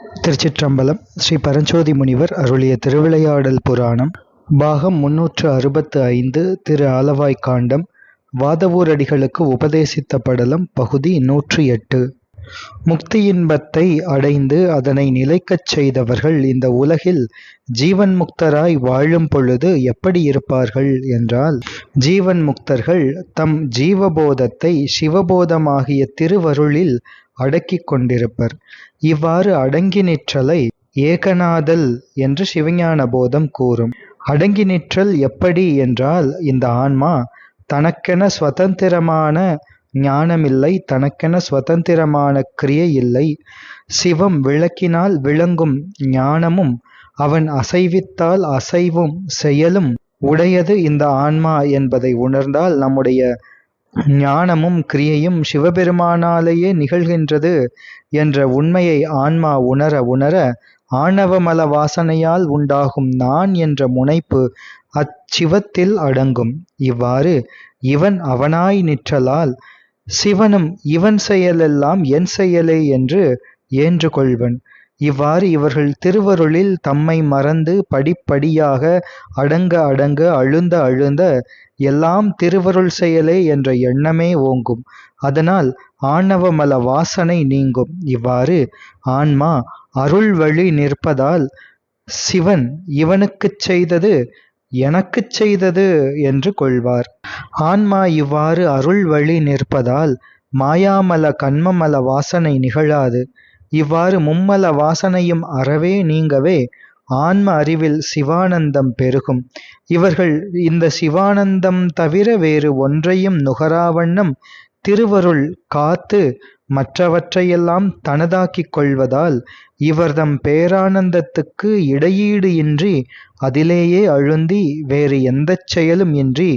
திருச்சிற்றம்பலம் ஸ்ரீ பரஞ்சோதி முனிவர் அருளிய திருவிளையாடல் புராணம் பாகம் முன்னூற்று அறுபத்து ஐந்து திரு ஆலவாய் காண்டம் வாதவூரடிகளுக்கு உபதேசித்த படலம் பகுதி நூற்றி எட்டு. முக்தியின்பத்தை அடைந்து அதனை நிலைக்கச் செய்தவர்கள் இந்த உலகில் ஜீவன் முக்தராய் வாழும் பொழுது எப்படி இருப்பார்கள் என்றால் ஜீவன் முக்தர்கள் தம் ஜீவபோதத்தை சிவபோதமாகிய திருவருளில் அடக்கி கொண்டிருப்பர் இவ்வாறு அடங்கி நிற்றலை ஏகநாதல் என்று சிவஞான போதம் கூறும். அடங்கி நிற்றல் எப்படி என்றால் இந்த ஆன்மா தனக்கென சுதந்திரமான ஞானமில்லை தனக்கென சுதந்திரமான கிரியை இல்லை. சிவம் விளக்கினால் விளங்கும் ஞானமும் அவன் அசைவித்தால் அசைவும் செயலும் உடையது இந்த ஆன்மா என்பதை உணர்ந்தால் நம்முடைய ஞானமும் கிரியையும் சிவபெருமானாலேயே நிகழ்கின்றது என்ற உண்மையை ஆன்மா உணர உணர ஆணவமல வாசனையால் உண்டாகும் நான் என்ற முனைப்பு அச்சிவத்தில் அடங்கும். இவ்வாறு இவன் அவனாய் நிற்றலால் சிவனும் இவன் செயலெல்லாம் என் செயலே என்று ஏன்று கொள்வன் இவ்வாறு இவர்கள் திருவருளில் தம்மை மறந்து படிப்படியாக அடங்க அடங்க அழுந்த அழுந்த எல்லாம் திருவருள் செயலே என்ற எண்ணமே ஓங்கும். அதனால் ஆணவமல வாசனை நீங்கும். இவ்வாறு ஆன்மா அருள் வழி நிற்பதால் சிவன் இவனுக்குச் செய்தது எனக்குச் செய்தது என்று கொள்வார். ஆன்மா இவ்வாறு அருள் வழி நிற்பதால் மாயாமல கண்மமல வாசனை நிகழாது. இவ்வாறு மும்மல வாசனையும் அறவே நீங்கவே ஆன்ம அறிவில் சிவானந்தம் பெருகும். இவர்கள் இந்த சிவானந்தம் தவிர வேறு ஒன்றையும் நுகராவண்ணம் திருவருள் காத்து மற்றவற்றையெல்லாம் தனதாக்கிக் கொள்வதால் இவர்தம் பேரானந்தத்துக்கு இடையீடு இன்றி அதிலேயே அழுந்தி வேறு எந்தச் செயலும் இன்றி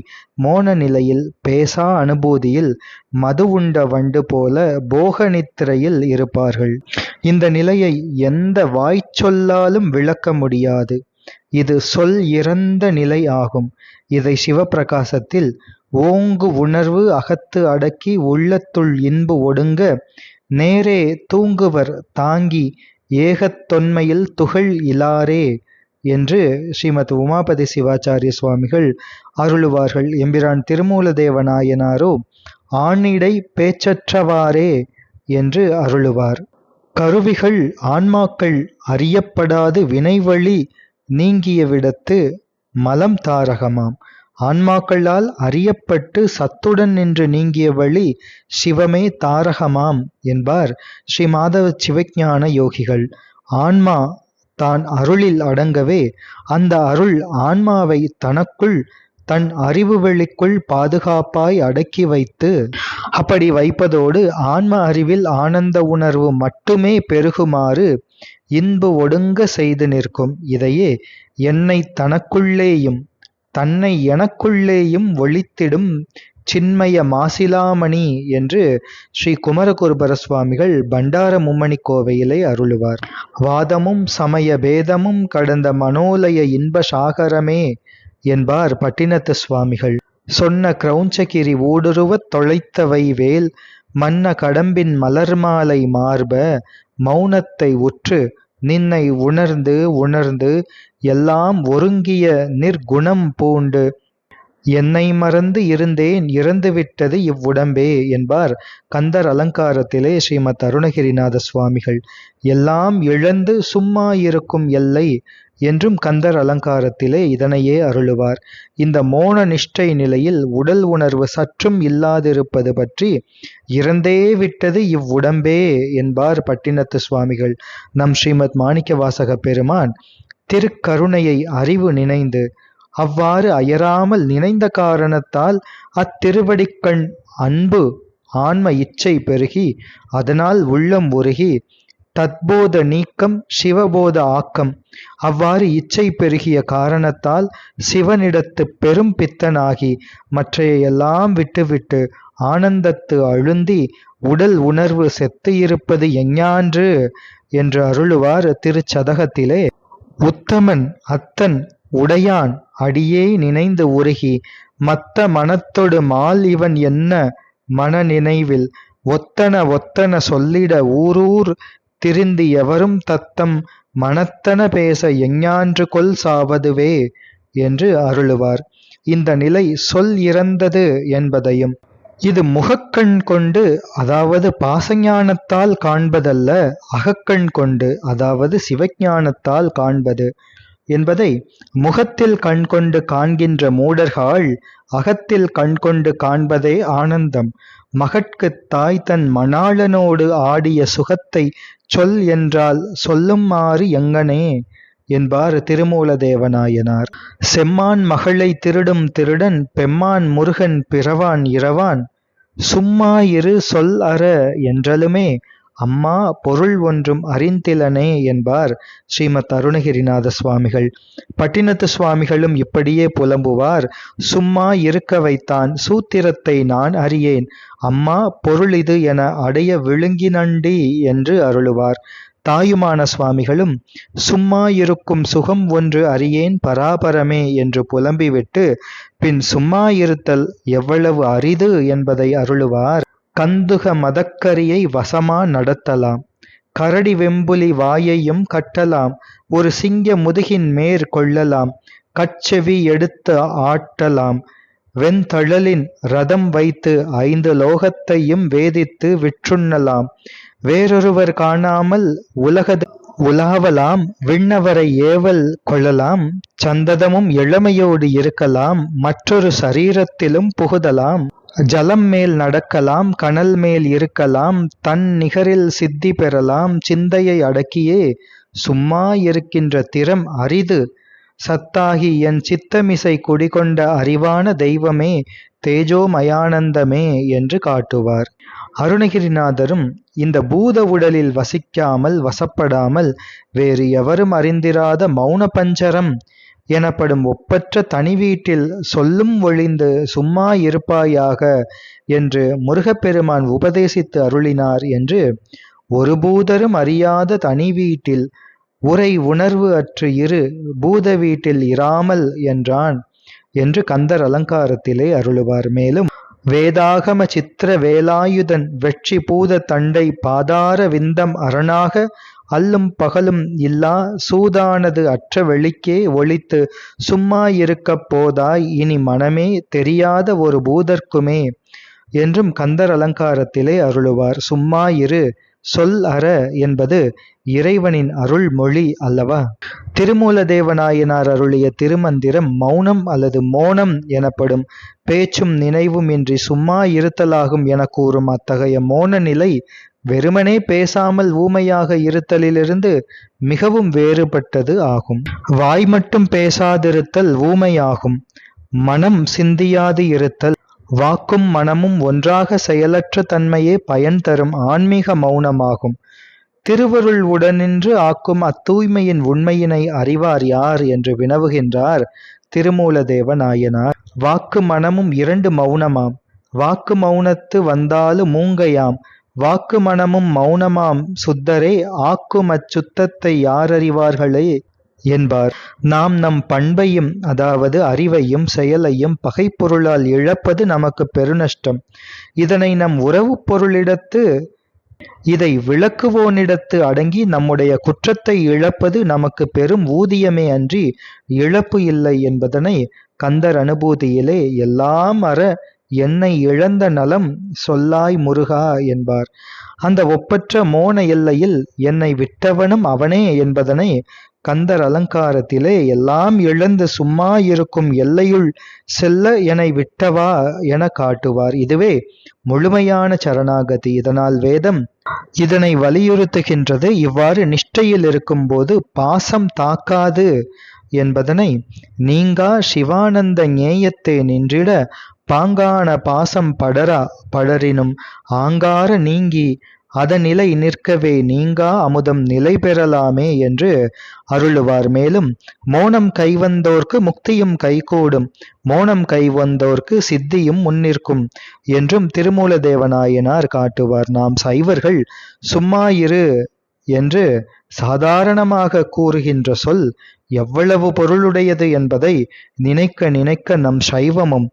மோன நிலையில் பேசா அனுபூதியில் மது உண்ட வண்டு போல போக நித்திரையில் இருப்பார்கள். இந்த நிலையை எந்த வாய்ச்சொல்லாலும் விளக்க முடியாது. இது சொல் இறந்த நிலை ஆகும். இதை சிவப்பிரகாசத்தில் ஓங்கு உணர்வு அகத்து அடக்கி உள்ளத்துள் இன்பு ஒடுங்க நேரே தூங்குவர் தாங்கி ஏகத் தொன்மையில் துகள் இலாரே என்று ஸ்ரீமத் உமாபதி சிவாச்சாரிய சுவாமிகள் அருளுவார்கள். எம்பிரான் திருமூலதேவ நாயனாரோ ஆணிடை பேச்சற்றவாறே என்று அருளுவார். கருவிகள் ஆன்மாக்கள் அறியப்படாது வினைவழி நீங்கிய விடத்து மலம் தாரகமாம். ஆன்மாக்களால் அறியப்பட்டு சத்துடன் நின்று நீங்கிய வழி சிவமே தாரகமாம் என்பார் ஸ்ரீ மாதவ சிவஞான யோகிகள். ஆன்மா தான் அருளில் அடங்கவே அந்த அருள் ஆன்மாவை தனக்குள் தன் அறிவு வெளிக்குள் பாதுகாப்பாய் அடக்கி வைத்து அப்படி வைப்பதோடு ஆன்ம அறிவில் ஆனந்த உணர்வு மட்டுமே பெருகுமாறு இன்பு ஒடுங்க செய்து நிற்கும். இதையே என்னை தனக்குள்ளேயும் தன்னை எனக்குள்ளேயும் ஒழித்திடும் சின்மய மாசிலாமணி என்று ஸ்ரீ குமரகுருபர சுவாமிகள் பண்டார மும்மணி கோவையிலே அருளுவார். வாதமும் சமய பேதமும் கடந்த மனோலய இன்ப சாகரமே என்பார் பட்டினத்து சுவாமிகள். சொன்ன கிரௌஞ்சகிரி ஊடுருவத் தொலைத்தவை வேல் மன்ன கடம்பின் மலர்மாலை மார்ப மௌனத்தை உற்று நின்னை உணர்ந்து உணர்ந்து எல்லாம் ஒருங்கிய நிர்குணம் பூண்டு. என்னை மறந்து இருந்தேன் இறந்துவிட்டது இவ்வுடம்பே என்பார் கந்தர் அலங்காரத்திலே ஸ்ரீமத் அருணகிரிநாத சுவாமிகள். எல்லாம் இழந்து சும்மா இருக்கும் எல்லை என்றும் கந்தர் அலங்காரத்திலே இதனையே அருளுவார். இந்த மோன நிஷ்டை நிலையில் உடல் உணர்வு சற்றும் இல்லாதிருப்பது பற்றி இறந்தே விட்டது இவ்வுடம்பே என்பார் பட்டினத்து சுவாமிகள். நம் ஸ்ரீமத் மாணிக்க வாசக பெருமான் திருக்கருணையை அறிவு நினைந்து அவ்வாறு அயராமல் நினைந்த காரணத்தால் அத்திருவடிக்கண் அன்பு ஆன்ம இச்சை பெருகி அதனால் உள்ளம் உருகி தத்போத நீக்கம் சிவபோத ஆக்கம். அவ்வாறு இச்சை பெருகிய காரணத்தால் சிவனிடத்து பெரும் பித்தனாகி மற்றையெல்லாம் விட்டுவிட்டு ஆனந்தத்து அழுந்தி உடல் உணர்வு செத்து இருப்பது எஞ்ஞான்று என்று அருளுவார் திருச்சதகத்திலே. உத்தமன் அத்தன் உடையான் அடியே நினைந்து உருகி மத்த மனத்தொடு மால் இவன் என்ன மன நினைவில் ஒத்தன ஒத்தன சொல்லிட ஊரூர் திரிந்து எவரும் தத்தம் மனத்தன பேச எஞ்ஞான்று கொல் சாவதுவே என்று அருளுவார். இந்த நிலை சொல் இறந்தது என்பதையும் இது முகக்கண் கொண்டு அதாவது பாசஞானத்தால் காண்பதல்ல அகக்கண் கொண்டு அதாவது சிவஞானத்தால் காண்பது. என்பதை முகத்தில் கண் கொண்டு காண்கின்ற மூடர்கள் அகத்தில் கண்கொண்டு காண்பதே ஆனந்தம். மகட்குத் தாய் தன் மணாளனோடு ஆடிய சுகத்தை சொல் என்றால் சொல்லுமாறு எங்கனே? என்பார் திருமூலதேவநாயனார். செம்மான் மகளை திருடும் திருடன் பெம்மான் முருகன் பிறவான் இரவான். சும்மா இரு சொல் அற என்றலுமே அம்மா பொருள் ஒன்றும் அறிந்திலனே என்பார் ஸ்ரீமத் அருணகிரிநாத சுவாமிகள். பட்டினத்து சுவாமிகளும் இப்படியே புலம்புவார். சும்மா இருக்க வைத்தான் சூத்திரத்தை நான் அறியேன். அம்மா பொருள் இது என அடைய விழுங்கினண்டி என்று அருளுவார். தாயுமான சுவாமிகளும் சும்மா இருக்கும் சுகம் ஒன்று அறியேன் பராபரமே என்று புலம்பிவிட்டு பின் சும்மா இருத்தல் எவ்வளவு அரிது என்பதை அருளுவார். கந்துக மதக்கரியை வசமா நடத்தலாம். கரடி வெம்புலி வாயையும் கட்டலாம். ஒரு சிங்க முதுகின் மேற் கொள்ளலாம். கச்செவி எடுத்து ஆட்டலாம். வெண்தழலின் ரதம் வைத்து ஐந்து லோகத்தையும் வேதித்து விற்றுண்ணலாம். வேறொருவர் காணாமல் உலகது உலாவலாம் விண்ணவரை ஏவல் கொள்ளலாம் சந்ததமும் இளமையோடு இருக்கலாம் மற்றொரு சரீரத்திலும் புகுதலாம். ஜலம் மேல் நடக்கலாம் கனல் மேல் இருக்கலாம் தன் நிகரில் சித்தி பெறலாம் சிந்தையை அடக்கியே சும்மா இருக்கின்ற திறம் அரிது. சத்தாகி என் சித்தமிசை குடிகொண்ட அறிவான தெய்வமே தேஜோமயானந்தமே என்று காட்டுவார். அருணகிரிநாதரும் இந்த பூத உடலில் வசிக்காமல் வசப்படாமல் வேறு எவரும் அறிந்திராத மௌன பஞ்சரம் எனப்படும் ஒப்பற்ற தனி வீட்டில் சொல்லும் ஒழிந்து சும்மா இருப்பாயாக என்று முருகப்பெருமான் உபதேசித்து அருளினார் என்று ஒரு பூதரும் அறியாத தனி வீட்டில் உரை உணர்வு அற்று இரு பூத வீட்டில் இராமல் என்றான் என்று கந்தர் அலங்காரத்திலே அருளுவார். மேலும் வேதாகம சித்திர வேலாயுதன் வெற்றி பூத தண்டை பாதார விந்தம் அரணாக அல்லும் பகலும் இல்லா சூதானது அற்ற வெளிக்கே ஒளித்து சும்மா இருக்கப் போதாய் இனி மனமே தெரியாத ஒரு பூதர்க்குமே என்றும் கந்தர் அலங்காரத்திலே அருளுவார். சும்மா இரு சொல் அற என்பது இறைவனின் அருள் மொழி அல்லவா? திருமூலதேவநாயனார் அருளிய திருமந்திரம் மௌனம் அல்லது மோனம் எனப்படும் பேச்சும் நினைவும் இன்றி சும்மா இருத்தலாகும் என கூறும் அத்தகைய மோன நிலை வெறுமனே பேசாமல் ஊமையாக இருத்தலிலிருந்து மிகவும் வேறுபட்டது ஆகும். வாய் மட்டும் பேசாதிருத்தல் ஊமையாகும். மனம் சிந்தியாது இருத்தல் வாக்கும் மனமும் ஒன்றாக செயலற்ற தன்மையே பயன் தரும் ஆன்மீக மௌனமாகும். திருவருள் உடனின்று ஆக்கும் அத்தூய்மையின் உண்மையினை அறிவார் யார் என்று வினவுகின்றார் திருமூலதேவ நாயனார் வாக்கு மனமும் இரண்டு மௌனமாம். வாக்கு மௌனத்து வந்தாலும் மூங்கையாம். வாக்கு மனமும் மௌனமாம். சுத்தரே ஆக்கும் அச்சுத்தத்தை யாரறிவார்களே என்பார். நாம் நம் பண்பையும் அதாவது அறிவையும் செயலையும் பகைப்பொருளால் இழப்பது நமக்கு பெருநஷ்டம். இதனை நம் உறவு பொருளிடத்து இதை விளக்குவோனிடத்து அடங்கி நம்முடைய குற்றத்தை இழப்பது நமக்கு பெரும் ஊதியமே அன்றி இழப்பு இல்லை என்பதனை கந்தர் அனுபூதியிலே எல்லாம் அற என்னை இழந்த நலம் சொல்லாய் முருகா என்பார். அந்த ஒப்பற்ற மோன எல்லையில் என்னை விட்டவனும் அவனே என்பதனை கந்தர் அலங்காரத்திலே எல்லாம் இழந்து சும்மா இருக்கும் எல்லையுள் செல்ல என்னை விட்டவா என காட்டுவார். இதுவே முழுமையான சரணாகதி. இதனால் வேதம் இதனை வலியுறுத்துகின்றது. இவ்வாறு நிஷ்டையில் இருக்கும்போது பாசம் தாக்காது என்பதனை நீங்கா சிவானந்த ஞேயத்தை நின்றிட பாங்கான பாசம் படரா படரினும் ஆங்கார நீங்கி அதனிலை நிற்கவே நீங்கா அமுதம் நிலை பெறலாமே என்று அருளுவார். மேலும் மோனம் கைவந்தோர்க்கு முக்தியும் கைகூடும் மோனம் கைவந்தோர்க்கு சித்தியும் முன்னிற்கும் என்றும் திருமூலதேவநாயனார் காட்டுவார். நாம் சைவர்கள் சும்மா இரு என்று சாதாரணமாக கூறுகின்ற சொல் எவ்வளவு பொருளுடையது என்பதை நினைக்க நினைக்க நம் சைவமும்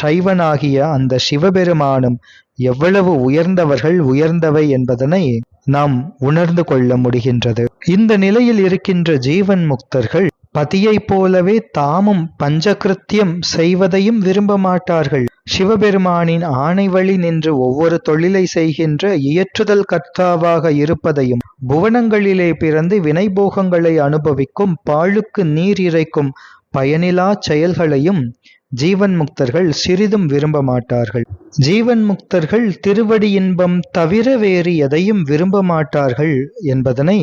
சைவனாகிய அந்த சிவபெருமானும் எவ்வளவு உயர்ந்தவர்கள் உயர்ந்தவை என்பதனை நாம் உணர்ந்து கொள்ள முடிகின்றது. இந்த நிலையில் இருக்கின்ற ஜீவன் முக்தர்கள் பதியைப் போலவே தாமும் பஞ்சகிருத்தியம் செய்வதையும் விரும்ப மாட்டார்கள் சிவபெருமானின் ஆணை வழி நின்று ஒவ்வொரு தொழிலை செய்கின்ற இயற்றுதல் கர்த்தாவாக இருப்பதையும் புவனங்களிலே பிறந்து வினைபோகங்களை அனுபவிக்கும் பாழுக்கு நீர் இறைக்கும் பயனிலா செயல்களையும் ஜீவன் முக்தர்கள் சிறிதும் விரும்ப மாட்டார்கள் ஜீவன் முக்தர்கள் திருவடி இன்பம் தவிர வேறு எதையும் விரும்ப மாட்டார்கள் என்பதனை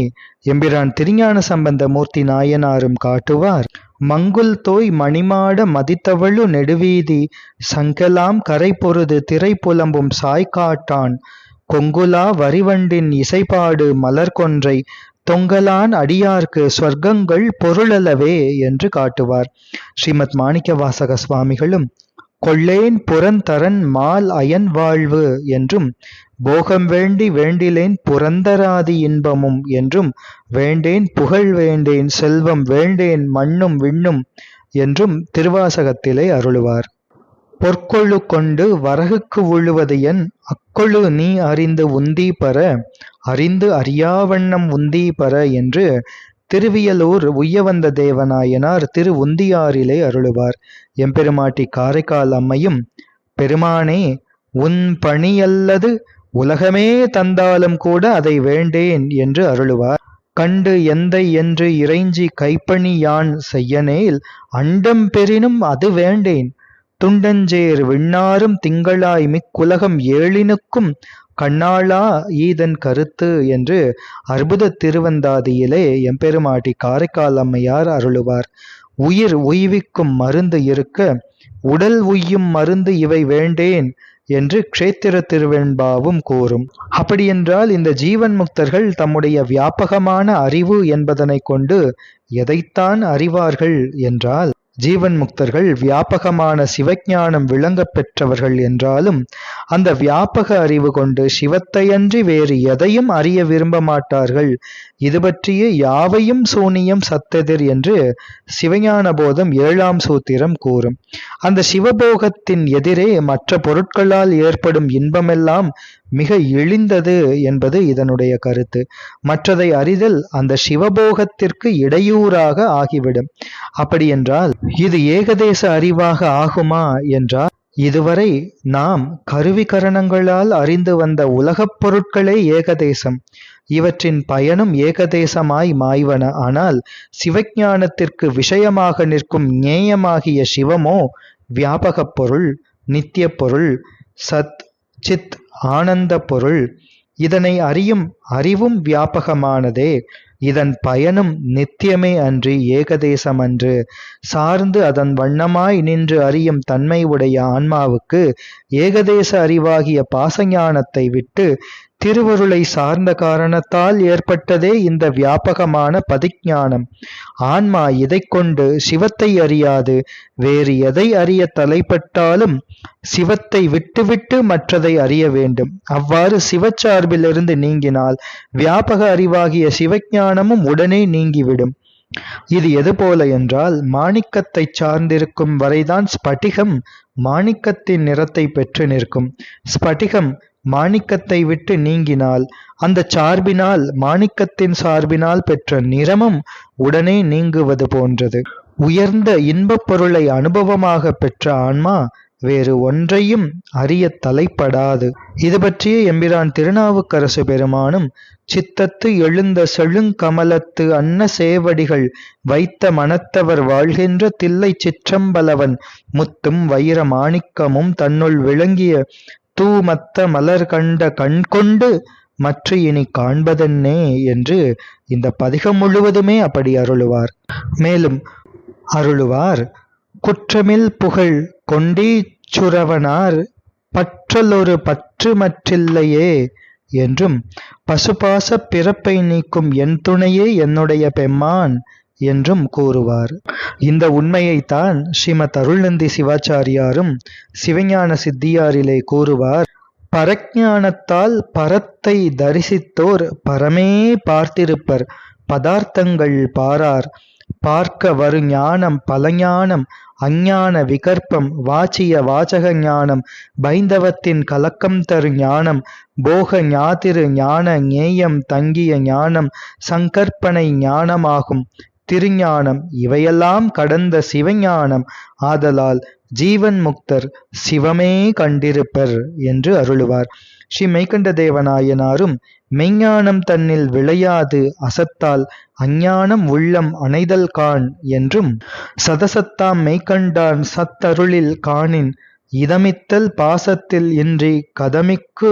எம்பிரான் திருஞான சம்பந்த மூர்த்தி நாயனாரும் காட்டுவார். மங்குல் தோய் மணிமாட மதித்தவளு நெடுவீதி சங்கலாம் கரை பொருது திரை புலம்பும் சாய்காட்டான். கொங்குலா வரிவண்டின் இசைப்பாடு மலர்கொன்றை தொங்கலான் அடியார்க்கு சொர்க்கங்கள் பொருளளவே என்று காட்டுவார். ஸ்ரீமத் மாணிக்க வாசக சுவாமிகளும் கொள்ளேன் புறந்தரன் மால் அயன் வாழ்வு என்றும் போகம் வேண்டி வேண்டிலேன் புரந்தராதி இன்பமும் என்றும் வேண்டேன் புகழ் வேண்டேன் செல்வம் வேண்டேன் மண்ணும் விண்ணும் என்றும் திருவாசகத்திலே அருளுவார். பொற்கொழு கொண்டு வரகுக்கு உழுவது என் அக்கொழு நீ அறிந்து உந்தி பெற அறிந்து அறியாவண்ணம் உந்தி பெற என்று திருவியலூர் உய்யவந்த தேவநாயனார் திரு உந்தியாரிலே அருளுவார். எம்பெருமாட்டி காரைக்கால் அம்மையும் பெருமானே உன் பணியல்லது உலகமே தந்தாலும் கூட அதை வேண்டேன் என்று அருளுவார். கண்டு எந்தை என்று இறைஞ்சி கைப்பணி யான் செய்யனேல் அண்டம் பெறினும் அது வேண்டேன். துண்டஞ்சேர் விண்ணாரும் திங்களாய் மிக்குலகம் ஏழினுக்கும் கண்ணாளா ஈதன் கருத்து என்று அற்புத திருவந்தாதியிலே எம்பெருமாட்டி காரைக்கால் அம்மையார் அருளுவார். உயிர் உய்விக்கும் மருந்து இருக்க உடல் உய்யும் மருந்து இவை வேண்டேன் என்று க்ஷேத்திர திருவெண்பாவும் கூறும். அப்படியென்றால் இந்த ஜீவன் முக்தர்கள் தம்முடைய வியாபகமான அறிவு என்பதனை கொண்டு எதைத்தான் அறிவார்கள் என்றால் ஜீவன் முக்தர்கள் வியாபகமான சிவஞானம் விளங்கப் பெற்றவர்கள் என்றாலும் அந்த வியாபக அறிவு கொண்டு சிவத்தையன்றி வேறு எதையும் அறிய விரும்ப மாட்டார்கள். இது பற்றிய யாவையும் சூனியம் சத்தெதிர் என்று சிவஞான போதம் ஏழாம் சூத்திரம் கூறும். அந்த சிவபோகத்தின் எதிரே மற்ற பொருட்களால் ஏற்படும் இன்பமெல்லாம் மிக இழிந்தது என்பது இதனுடைய கருத்து. மற்றதை அறிதல் அந்த சிவபோகத்திற்கு இடையூறாக ஆகிவிடும். அப்படியென்றால் இது ஏகதேச அறிவாக ஆகுமா என்றால் இதுவரை நாம் கருவிகரணங்களால் அறிந்து வந்த உலகப் பொருட்களே ஏகதேசம். இவற்றின் பயனும் ஏகதேசமாய் மாய்வன ஆனால் சிவஞானத்திற்கு விஷயமாக நிற்கும் ஞேயமாகிய சிவமோ வியாபகப் பொருள் நித்திய பொருள் சத் சித் ஆனந்த பொருள். இதனை அறியும் அறிவும் வியாபகமானதே. இதன் பயனும் நித்தியமே அன்றி ஏகதேசம் அன்று சார்ந்து அதன் வண்ணமாய் நின்று அறியும் தன்மை உடைய ஆன்மாவுக்கு ஏகதேச அறிவாகிய பாசஞானத்தை விட்டு திருவருளை சார்ந்த காரணத்தால் ஏற்பட்டதே இந்த வியாபகமான பதிஞானம் ஆன்மா இதை கொண்டு சிவத்தை அறியாது. வேறு எதை அறிய தலைப்பட்டாலும் சிவத்தை விட்டுவிட்டு மற்றதை அறிய வேண்டும். அவ்வாறு சிவச்சார்பிலிருந்து நீங்கினால் வியாபக அறிவாகிய சிவஞானமும் உடனே நீங்கிவிடும். இது எது போல என்றால் மாணிக்கத்தை சார்ந்திருக்கும் வரைதான் ஸ்பட்டிகம் மாணிக்கத்தின் நிறத்தை பெற்று நிற்கும். ஸ்பட்டிகம் மாணிக்கத்தை விட்டு நீங்கினால் அந்த சார்பினால் மாணிக்கத்தின் சார்பினால் பெற்ற நிறமும் உடனே நீங்குவது போன்றது. உயர்ந்த இன்பப் பொருளை அனுபவமாக பெற்ற ஆன்மா வேறு ஒன்றையும் அறிய தலைப்படாது. இது பற்றிய எம்பிரான் திருநாவுக்கரசு பெருமானும் சித்தத்து எழுந்த செழுங்கமலத்து அன்ன சேவடிகள் வைத்த மனத்தவர் வாழ்கின்ற தில்லை சிற்றம்பலவன் முத்தும் வைர மாணிக்கமும் தன்னுள் விளங்கிய தூமத்த மலர் கண்ட கண் கொண்டு மற்ற இனி காண்பதென்னே என்று இந்த பதிகம் முழுவதுமே அப்படி அருளுவார். மேலும் அருளுவார் குற்றமில் புகழ் கொண்டீச்சுரவனார் பற்றலொரு பற்று மற்றில்லையே என்றும் பசுபாச பிறப்பை நீக்கும் என் துணையே என்னுடைய பெம்மான் என்றும் கூறுவார். இந்த உண்மையைத்தான் ஸ்ரீமத் அருள்நந்தி சிவாச்சாரியாரும் சிவஞான சித்தியாரிலே கூறுவார். பரஜானத்தால் பரத்தை தரிசித்தோர் பரமே பார்த்திருப்பர் பதார்த்தங்கள் பாரார். பார்க்க வரு ஞானம் பலஞானம் அஞ்ஞான விகற்பம் வாச்சிய வாசக ஞானம் பைந்தவத்தின் கலக்கம் தரு ஞானம் போக ஞாதிரு ஞான ஞேயம் தங்கிய ஞானம் சங்கற்பனை ஞானமாகும். திருஞானம் இவையெல்லாம் கடந்த சிவஞானம். ஆதலால் ஜீவன் முக்தர் சிவமே கண்டிருப்பர் என்று அருளுவார். ஸ்ரீ மெய்கண்ட தேவநாயனாரும் மெய்ஞானம் தன்னில் விளையாது அசத்தால் அஞ்ஞானம் உள்ளம் அணைதல் காண் என்றும் சதசத்தாம் மெய்கண்டான் சத்தருளில் காணின் இதமித்தல் பாசத்தில் இன்றி கதமிக்கு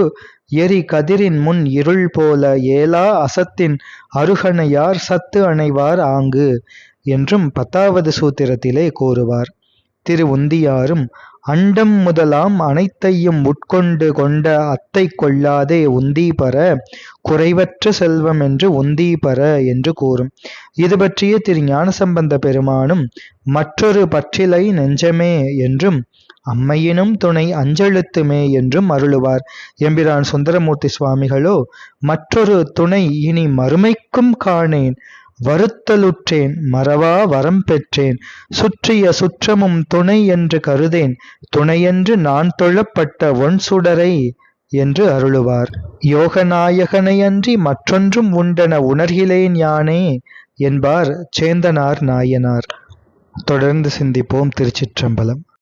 எரி கதிரின் முன் இருள் போல ஏலா அசத்தின் அருகணையார் சத்து அணைவார் ஆங்கு என்றும் பத்தாவது சூத்திரத்திலே கூறுவார். திரு உந்தியாரும் அண்டம் முதலாம் அனைத்தையும் உட்கொண்டு கொண்ட அத்தை கொள்ளாதே உந்திபர குறைவற்ற செல்வம் என்று உந்திபர என்று கூறும். இது பற்றிய திரு ஞானசம்பந்த பெருமானும் மற்றொரு பற்றிலை நெஞ்சமே என்றும் அம்மையினும் துணை அஞ்செழுத்துமே என்றும் அருளுவார். எம்பிரான் சுந்தரமூர்த்தி சுவாமிகளோ மற்றொரு துணை இனி மறுமைக்கும் காணேன். வருத்தலுற்றேன் மறவா வரம் பெற்றேன். சுற்றிய சுற்றமும் துணை என்று கருதேன். துணையென்று நான் தொழப்பட்ட ஒன் சுடரை என்று அருளுவார். யோகநாயகனையன்றி மற்றொன்றும் உண்டென உணர்கிலேன் யானே என்பார் சேந்தனார் நாயனார். தொடர்ந்து சிந்திப்போம் திருச்சிற்றம்பலம்.